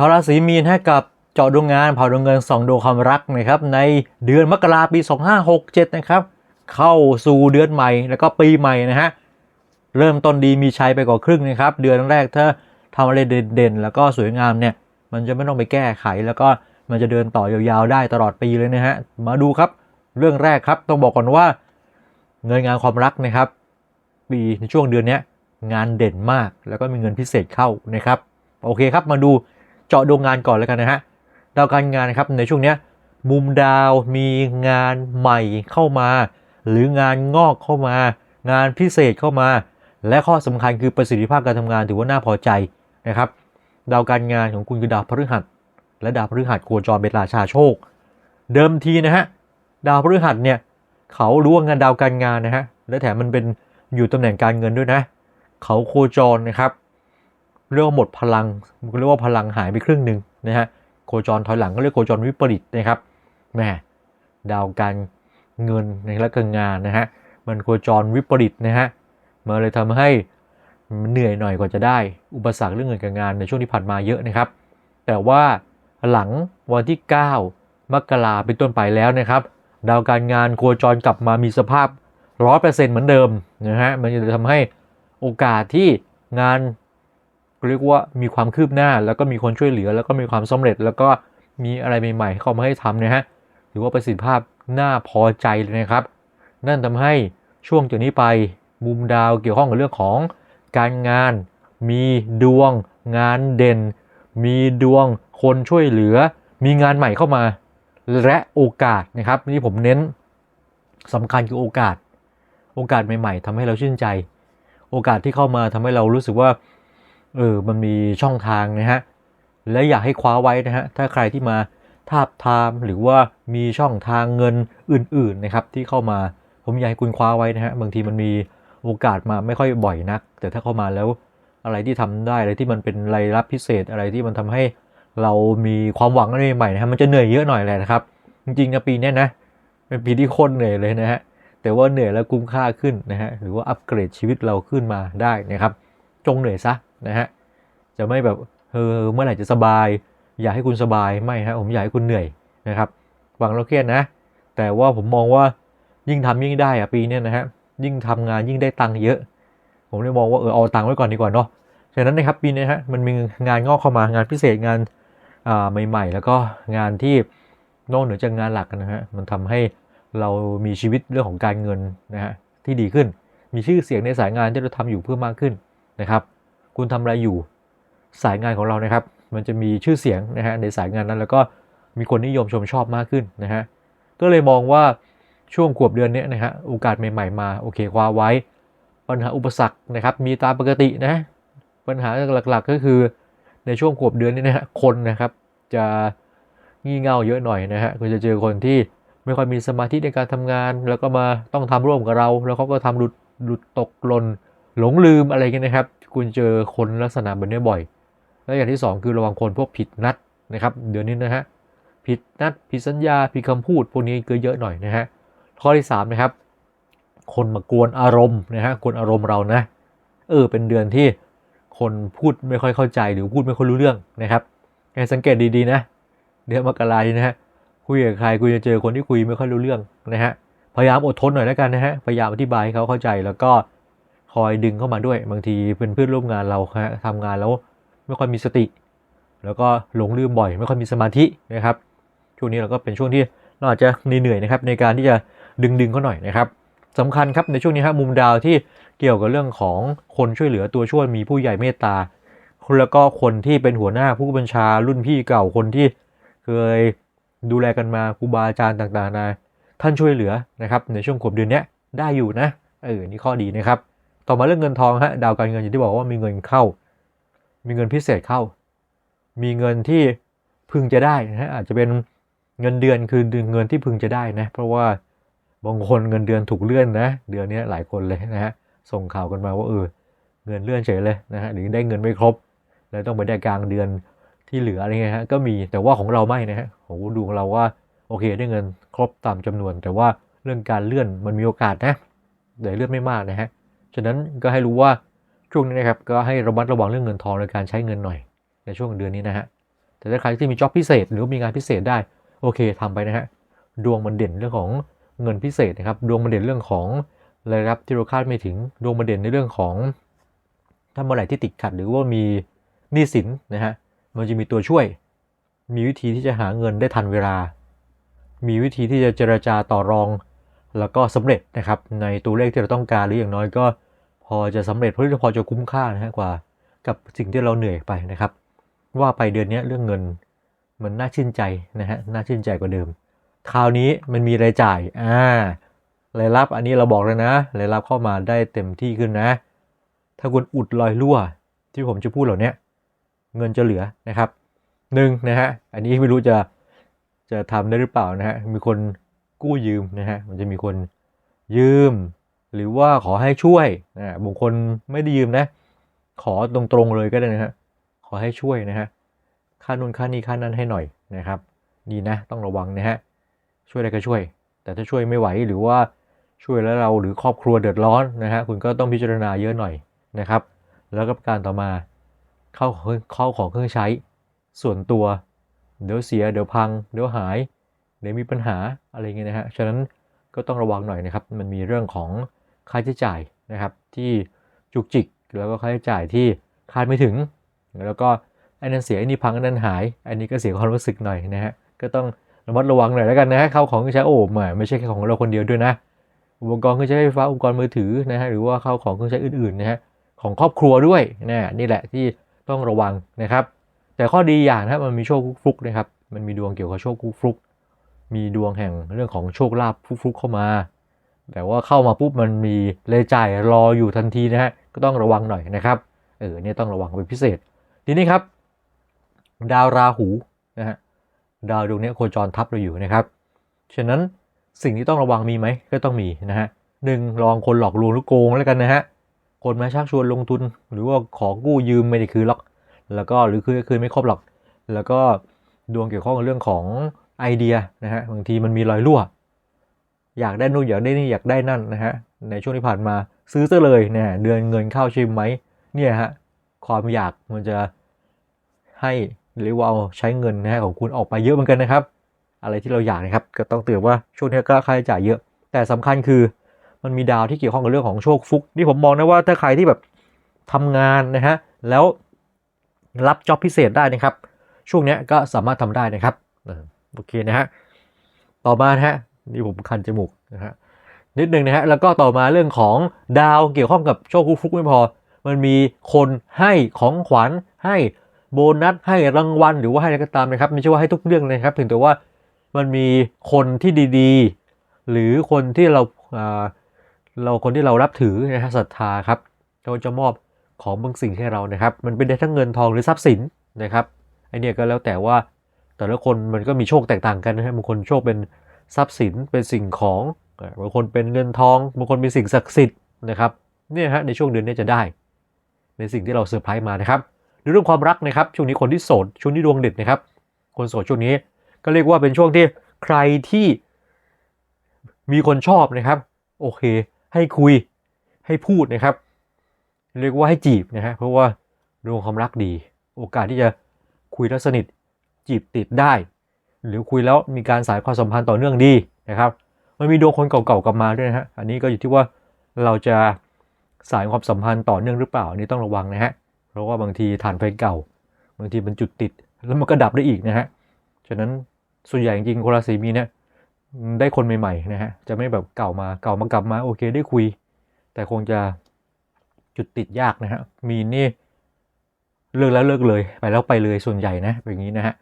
ชาวราศีมีนให้กับเจาะดวงงานเผาดวงเงินส่องดวงความรักนะครับในเดือนมกราปี 2567 นะครับ เข้าสู่เดือนใหม่แล้วก็ปีใหม่นะฮะเริ่มต้นดีมีชัยไปกว่าครึ่งนะครับ เดือนแรกถ้าทำอะไรเด่นๆ แล้วก็สวยงามเนี่ย มันจะไม่ต้องไปแก้ไข แล้วก็มันจะเดินต่อยาวๆ ได้ตลอดปีเลยนะฮะมาดูครับเรื่องแรกครับต้องบอกก่อนว่าเงินงานความรักนะครับ ปีในช่วงเดือนนี้งานเด่นมาก แล้วก็มีเงินพิเศษเข้านะครับ โอเคครับมาดู เจาะดวงงานก่อนแล้วกันนะฮะดาวการงานนะครับในช่วงเนี้ยมุมดาวมีงานใหม่เข้ามา หรืองานงอกเข้ามา งานพิเศษเข้ามา และข้อสำคัญคือประสิทธิภาพการทำงานถือว่าน่าพอใจนะครับดาวการงานของคุณคือดาวพฤหัส และดาวพฤหัสโคจรเป็นราชาโชค เดิมทีนะฮะดาวพฤหัสเนี่ยเขารู้ว่างานดาวการงานนะฮะและแถมมันเป็นอยู่ตำแหน่งการเงินด้วยนะ เขาโคจรนะครับ เรียกว่าหมดพลังเรียกว่าพลังหายไปครึ่งหนึ่งนะฮะโคจรถอยหลังก็เรียกโคจรวิปริตนะครับแหมดาวการเงินในและการงานนะฮะมันโคจรวิปริตนะฮะมันเลยทำให้เหนื่อยหน่อยกว่าจะได้ อุปสรรคเรื่องเงินการงานในช่วงที่ผ่านมาเยอะนะครับ แต่ว่าหลังวันที่ 9 มกราเป็นต้นไปแล้วนะครับ ดาวการงานโคจรกลับมามีสภาพ 100%เหมือนเดิมนะฮะมันจะทำให้โอกาสที่งาน เรียกว่ามีความคืบหน้า แล้วก็มีคนช่วยเหลือ แล้วก็มีความสำเร็จ แล้วก็มีอะไรใหม่ๆ เข้ามาให้ทำนะฮะถือว่าประสิทธิภาพน่าพอใจเลยนะครับ นั่นทำให้ช่วงจากนี้ไปมุมดาวเกี่ยวข้องกับเรื่องของการงาน มีดวง งานเด่น มีดวงคนช่วยเหลือ มีงานใหม่เข้ามา และโอกาสนะครับนี่ผมเน้นสำคัญคือโอกาส โอกาสใหม่ ๆทำให้เราชื่นใจ โอกาสที่เข้ามาทำให้เรารู้สึกว่า เออมันมีช่องทางนะฮะและอยากให้คว้าไว้นะฮะถ้าใครที่มาทาบทามหรือว่ามีช่องทางเงินอื่นๆนะครับที่เข้ามาผมอยากให้คุณคว้าไว้นะฮะบางทีมันมีโอกาสมาไม่ค่อยบ่อยนัก แต่ถ้าเข้ามาแล้วอะไรที่ทำได้อะไรที่มันเป็นรายรับพิเศษอะไรที่มันทำให้เรามีความหวังอะไรใหม่นะฮะมันจะเหนื่อยเยอะหน่อยแหละนะครับ จริงๆนะปีนี้นะเป็นปีที่โคตรเหนื่อยเลยนะฮะแต่ว่าเหนื่อยแล้วคุ้มค่าขึ้นนะฮะหรือว่าอัปเกรดชีวิตเราขึ้นมาได้นะครับ จงเหนื่อยซะ นะฮะจะไม่แบบเออเมื่อไหร่จะสบาย อยากให้คุณสบายไม่ฮะผมอยากให้คุณเหนื่อยนะครับหวังเราเครียดนะ แต่ว่าผมมองว่ายิ่งทำยิ่งได้อะปีนี้นะฮะยิ่งทำงานยิ่งได้ตังค์เยอะ ผมเลยมองว่าเออเอาตังค์ไว้ก่อนดีกว่าเนาะฉะนั้นนะครับปีนี้ฮะมันมีงานงอกเข้ามางานพิเศษงานอ่าใหม่ ๆ แล้วก็งานที่นอกเหนือจากงานหลักนะฮะมันทำให้เรามีชีวิตเรื่องของการเงินนะฮะที่ดีขึ้น มีชื่อเสียงในสายงานที่เราทำอยู่เพิ่มมากขึ้นนะครับ คุณทำอะไรอยู่สายงานของเรานะครับ มันจะมีชื่อเสียงนะฮะในสายงานนั้น แล้วก็มีคนนิยมชมชอบมากขึ้นนะฮะก็เลยมองว่าช่วงขวบเดือนนี้นะฮะโอกาสใหม่ ๆ มาโอเคคว้าไว้ ปัญหาอุปสรรคนะครับ มีตามปกตินะปัญหาหลักๆก็คือในช่วงขวบเดือนนี้นะฮะคนนะครับ จะงี่เง่าเยอะหน่อยนะฮะคุณจะเจอคนที่ไม่ค่อยมีสมาธิในการทำงาน แล้วก็มาต้องทำร่วมกับเรา แล้วเขาก็ทำหลุดหลุดตกหล่นหลงลืมอะไรกันนะครับ คุณเจอคนลักษณะแบบนี้บ่อย แล้วอย่างที่ 2 คือระวังคนพวกผิดนัดนะครับ เดี๋ยวนี้นะฮะผิดนัดผิดสัญญาผิดคำพูดพวกนี้ก็เยอะหน่อยนะฮะข้อที่3นะครับคนมากวนอารมณ์นะฮะกวนอารมณ์เรานะ เออ เป็นเดือนที่คนพูดไม่ค่อยเข้าใจหรือพูดไม่ค่อยรู้เรื่องนะครับให้สังเกตดีๆนะ เดือนมกราคมนะฮะคุยกับใครคุยจะเจอคนที่คุยไม่ค่อยรู้เรื่องนะฮะพยายามอดทนหน่อยแล้วกันนะฮะพยายามอธิบายให้เขาเข้าใจแล้วก็ อยดึงเข้ามาด้วย บางทีเป็นเพื่อนร่วมงานเราฮะทำงานแล้วไม่ค่อยมีสติ แล้วก็หลงลืมบ่อย ไม่ค่อยมีสมาธินะครับ ช่วงนี้เราก็เป็นช่วงที่เราอาจจะเหนื่อยนะครับในการที่จะดึงดึงเขาหน่อยนะครับสำคัญครับในช่วงนี้ครับมุมดาวที่เกี่ยวกับเรื่องของคนช่วยเหลือตัวช่วยมีผู้ใหญ่เมตตาแล้วก็คนที่เป็นหัวหน้าผู้บัญชารุ่นพี่เก่าคนที่เคยดูแลกันมาครูบาอาจารย์ต่างๆนะท่านช่วยเหลือนะครับในช่วงขวบเดือนนี้ได้อยู่นะเออนี่ข้อดีนะครับ ต่อมาเรื่องเงินทองฮะดาวการเงินอย่างที่บอกว่ามีเงินเข้า มีเงินพิเศษเข้า มีเงินที่พึงจะได้นะฮะอาจจะเป็นเงินเดือนคือเงินที่พึงจะได้นะเพราะว่าบางคนเงินเดือนถูกเลื่อนนะเดือนนี้หลายคนเลยนะฮะส่งข่าวกันมาว่าเออเงินเลื่อนเฉยเลยนะฮะหรือได้เงินไม่ครบ แล้วต้องไปได้กลางเดือนที่เหลืออะไรเงี้ยฮะก็มีแต่ว่าของเราไม่นะฮะของดูของเราว่าโอเคได้เงินครบตามจำนวน แต่ว่าเรื่องการเลื่อนมันมีโอกาสนะแต่เลื่อนไม่มากนะฮะ ฉะนั้นก็ให้รู้ว่าช่วงนี้นะครับก็ให้ระมัดระวังเรื่องเงินทองในการใช้เงินหน่อยในช่วงเดือนนี้นะฮะแต่ถ้าใครที่มีจ็อบพิเศษหรือมีงานพิเศษได้โอเคทำไปนะฮะดวงมันเด่นเรื่องของเงินพิเศษนะครับดวงมันเด่นเรื่องของรายรับที่เราคาดไม่ถึงดวงมันเด่นในเรื่องของ ถ้าเมื่อไหร่ที่ติดขัดหรือว่ามีหนี้สินนะฮะมันจะมีตัวช่วย มีวิธีที่จะหาเงินได้ทันเวลา มีวิธีที่จะเจรจาต่อรอง แล้วก็สำเร็จนะครับในตัวเลขที่เราต้องการหรืออย่างน้อยก็ พอจะสำเร็จเพราะพอจะคุ้มค่านะฮะกว่า กับสิ่งที่เราเหนื่อยไปนะครับ ว่าไปเดือนนี้เรื่องเงินมันน่าชื่นใจนะฮะน่าชื่นใจกว่าเดิม คราวนี้มันมีรายจ่ายอ่ารายรับอันนี้เราบอกเลยนะรายรับเข้ามาได้เต็มที่ขึ้นนะ ถ้าคุณอุดรอยรั่ว ที่ผมจะพูดเหล่านี้เงินจะเหลือนะครับหนึ่งนะฮะอันนี้ไม่รู้จะจะทำได้หรือเปล่านะฮะมีคน กู้ยืมนะฮะมันจะมีคนยืม หรือว่าขอให้ช่วยนะบางคนไม่ได้ยืมนะ ขอตรงๆเลยก็ได้นะฮะขอให้ช่วยนะฮะค่านู่นค่านี้ค่านั้นให้หน่อยนะครับนี่นะต้องระวังนะฮะช่วยได้ก็ช่วย แต่ถ้าช่วยไม่ไหวหรือว่าช่วยแล้วเราหรือครอบครัวเดือดร้อนนะฮะคุณก็ต้องพิจารณาเยอะหน่อยนะครับ แล้วก็การต่อมาเข้าเข้าของเครื่องใช้ ส่วนตัว เดี๋ยวเสียเดี๋ยวพัง เดี๋ยวหาย เดี๋ยวมีปัญหาอะไรเงี้ยนะฮะ ฉะนั้นก็ต้องระวังหน่อยนะครับ มันมีเรื่องของค่าใช้จ่ายนะครับ ที่จุกจิก แล้วก็ค่าใช้จ่ายที่คาดไม่ถึง แล้วก็ไอ้นั่นเสียไอ้นี่พังไอ้นั่นหาย อันนี้ก็เสียความรู้สึกหน่อยนะฮะ ก็ต้องระมัดระวังหน่อยแล้วกันนะฮะเข้าของเครื่องใช้โอ้ไม่ไม่ใช่แค่ของเราคนเดียวด้วยนะ อุปกรณ์เครื่องใช้ไฟฟ้า อุปกรณ์มือถือนะฮะ หรือว่าเข้าของเครื่องใช้อื่นๆนะฮะ ของครอบครัวด้วยนะนี่แหละที่ต้องระวังนะครับ แต่ข้อดีอย่างนะครับมันมีโชคฟลุกนะครับ มันมีดวงเกี่ยวกับโชคฟลุก มีดวงแห่งเรื่องของโชคลาภฟลุกๆเข้ามา แต่ว่าเข้ามาปุ๊บมันมีรายจ่ายรออยู่ทันทีนะฮะก็ต้องระวังหน่อยนะครับเออเนี่ยต้องระวังเป็นพิเศษ ทีนี้ครับ ดาวราหูนะฮะดาวดวงนี้โคจรทับเราอยู่นะครับฉะนั้นสิ่งที่ต้องระวังมีไหมก็ต้องมีนะฮะหนึ่งลองคนหลอกลวงหรือโกงแล้วกันนะฮะคนมาชักชวนลงทุน หรือว่าขอกู้ยืมไม่ได้คืนหรอก แล้วก็หรือคืนคืนไม่ครบหรอก แล้วก็ดวงเกี่ยวข้องกับเรื่องของ ไอเดียนะฮะบางทีมันมีรอยรั่ว อยากได้นู่นอยากได้นี่อยากได้นั่นนะฮะในช่วงที่ผ่านมาซื้อซะเลยเนะฮะเดือนเงินเข้าชิมไหมเนี่ยฮะความอยากมันจะให้หรือว่าเอาใช้เงินนะฮะของคุณออกไปเยอะเหมือนกันนะครับ อะไรที่เราอยากนะครับ ก็ต้องเตือนว่าช่วงนี้ก็ค่าใช้จ่ายเยอะ แต่สำคัญคือมันมีดาวที่เกี่ยวข้องกับเรื่องของโชคฟุกนี่ผมมองนะว่าถ้าใครที่แบบทำงานนะฮะแล้วรับจ็อบพิเศษได้นะครับ ช่วงนี้ก็สามารถทำได้นะครับ โอเคนะฮะต่อมานะฮะนี่ผมคันจมูกนะฮะนิดนึงนะฮะแล้วก็ต่อมาเรื่องของดาวเกี่ยวข้องกับโชคฟุกไม่พอ มันมีคนให้ของขวัญให้โบนัสให้รางวัลหรือว่าให้อะไรก็ตามนะครับไม่ใช่ว่าให้ทุกเรื่องเลยนะครับถึงแต่ว่ามันมีคนที่ดีๆ หรือคนที่เราอ่าเราคนที่เรารับถือนะฮะศรัทธาครับเขาจะมอบของบางสิ่งให้เรานะครับ มันเป็นได้ทั้งเงินทองหรือทรัพย์สินนะครับไอเนี่ยก็แล้วแต่ว่า แต่ละคนมันก็มีโชคแตกต่างกันนะฮะบางคนโชคเป็นทรัพย์สินเป็นสิ่งของบางคนเป็นเงินทองบางคนเป็นสิ่งศักดิ์สิทธิ์นะครับเนี่ยฮะในช่วงเดือนนี้จะได้ ในสิ่งที่เราเซอร์ไพรส์มานะครับในเรื่องความรักนะครับช่วงนี้คนที่โสดช่วงนี้ดวงเด็ดนะครับ คนโสดช่วงนี้ก็เรียกว่าเป็นช่วงที่ใครที่มีคนชอบนะครับโอเค ให้คุยให้พูดนะครับ เรียกว่าให้จีบนะฮะเพราะว่าดวงความรักดี โอกาสที่จะคุยแล้วสนิท จีบติดได้ หรือคุยแล้วมีการสายความสัมพันธ์ต่อเนื่องดีนะครับมันมีดวงคนเก่าๆกลับมาด้วยนะฮะอันนี้ก็อยู่ที่ว่าเราจะสายความสัมพันธ์ต่อเนื่องหรือเปล่าอันนี้ต้องระวังนะฮะเพราะว่าบางทีฐานไฟเก่า บางทีมันจุดติดแล้วมันก็ดับได้อีกนะฮะฉะนั้นส่วนใหญ่จริงๆคนราศีมีนเนี่ยได้คนใหม่ๆนะฮะจะไม่แบบเก่ามาเก่ามากลับมาโอเคได้คุย แต่คงจะจุดติดยากนะฮะมีนนี่เลิกแล้วเลิกเลย ไปแล้วไปเลยส่วนใหญ่นะเป็นอย่างนี้นะฮะ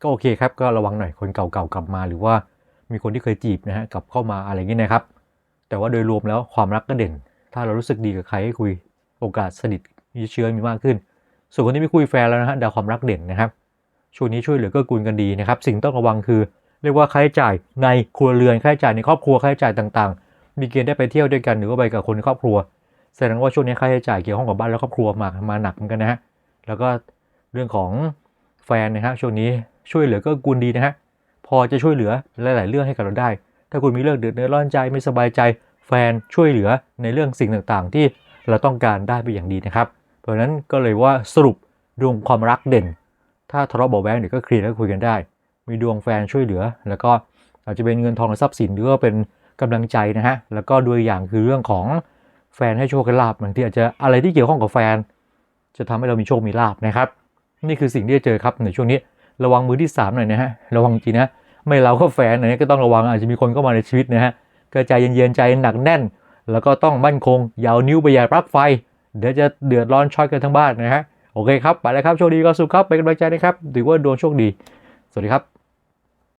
ก็โอเคครับก็ระวังหน่อยคนเก่าๆกลับมาหรือว่ามีคนที่เคยจีบนะฮะกลับเข้ามาอะไรอย่างนี้นะครับ แต่ว่าโดยรวมแล้วความรักก็เด่น ถ้าเรารู้สึกดีกับใครให้คุยโอกาสสนิทมีเชื้อมีมากขึ้น ส่วนคนที่ไม่คุยแฟนแล้วนะฮะดาวความรักเด่นนะครับช่วงนี้ช่วยเหลือเกื้อกูลกันดีนะครับ สิ่งต้องระวังคือ เรียกว่าค่าใช้จ่ายในครัวเรือนค่าใช้จ่ายในครอบครัวค่าใช้จ่ายต่างๆ มีเกณฑ์ได้ไปเที่ยวด้วยกันหรือว่าไปกับคนในครอบครัว แสดงว่าช่วงนี้ค่าใช้จ่ายเกี่ยวข้องกับบ้านและครอบครัวมามาหนักเหมือนกันนะฮะแล้วก็เรื่องของแฟนนะฮะช่วงนี้ ช่วยเหลือกื้อกูลดีนะฮะพอจะช่วยเหลือหลาย ๆ เรื่องให้กับเราได้ ถ้าคุณมีเรื่องเดือดร้อนใจไม่สบายใจ แฟนช่วยเหลือในเรื่องสิ่งต่างๆ ที่เราต้องการได้ไปอย่างดีนะครับ เพราะฉะนั้นก็เลยว่าสรุปดวงความรักเด่น ถ้าทะเลาะเบาแวงเดี๋ยวก็เคลียร์แล้วคุยกันได้ มีดวงแฟนช่วยเหลือ แล้วก็อาจจะเป็นเงินทองและทรัพย์สินหรือว่าเป็นกำลังใจนะฮะแล้วก็ดูอีกอย่างคือเรื่องของแฟนให้โชคให้ลาบบางทีอาจจะอะไรที่เกี่ยวข้องกับแฟน จะทำให้เรามีโชคมีลาบนะครับ นี่คือสิ่งที่จะเจอครับในช่วงนี้ ระวังมือที่ 3 หน่อยนะฮะ ระวังจริงนะ ไม่เราก็แฟนนะก็ต้องระวังอาจจะมีคนเข้ามาในชีวิตนะฮะก็ใจเย็นๆใจหนักแน่น แล้วก็ต้องมั่นคงยาวนิ้วไปอย่าปลั๊กไฟ เดี๋ยวจะเดือดร้อนช็อตกันทั้งบ้านนะฮะ โอเคครับ ไปแล้วครับ โชคดีก็สุขครับ เป็นกำลังใจนะครับ ถือว่าดวงโชคดี สวัสดีครับ